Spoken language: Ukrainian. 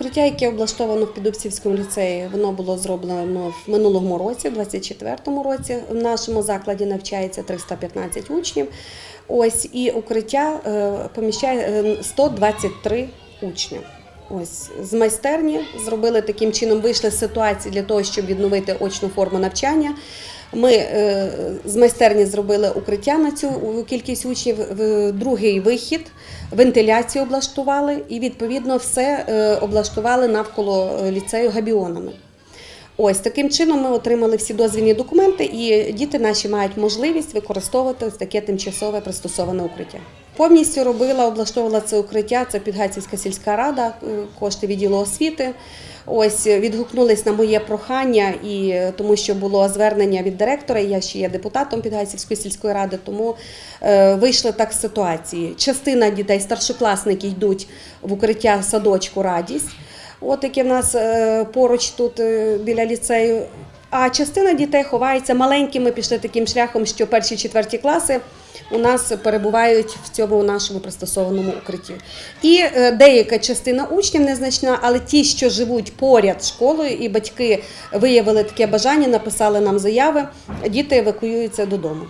укриття, яке облаштовано в Підубцівському ліцеї, воно було зроблено в минулому році, в 24-му році. В нашому закладі навчається 315 учнів. Ось і укриття е, поміщає е, 123 учня. Ось з майстерні зробили таким чином, вийшли з ситуації для того, щоб відновити очну форму навчання. Ми е, з майстерні зробили укриття на цю кількість учнів, другий вихід, вентиляцію облаштували і відповідно все е, облаштували навколо е, ліцею габіонами. Ось таким чином ми отримали всі дозвільні документи, і діти наші мають можливість використовувати таке тимчасове пристосоване укриття. Повністю робила, облаштовувала це укриття. Це Підгайцівська сільська рада, е, кошти відділу освіти. Ось відгукнулись на моє прохання, і тому що було звернення від директора. Я ще є депутатом Підгайцівської сільської ради, тому е, вийшли так з ситуації. Частина дітей, старшокласники йдуть в укриття садочку радість. От яке в нас е, поруч тут е, біля ліцею. А частина дітей ховається маленькими, пішли таким шляхом, що перші четверті класи у нас перебувають в цьому нашому пристосованому укритті. І е, деяка частина учнів незначна, але ті, що живуть поряд школою, і батьки виявили таке бажання, написали нам заяви, діти евакуюються додому.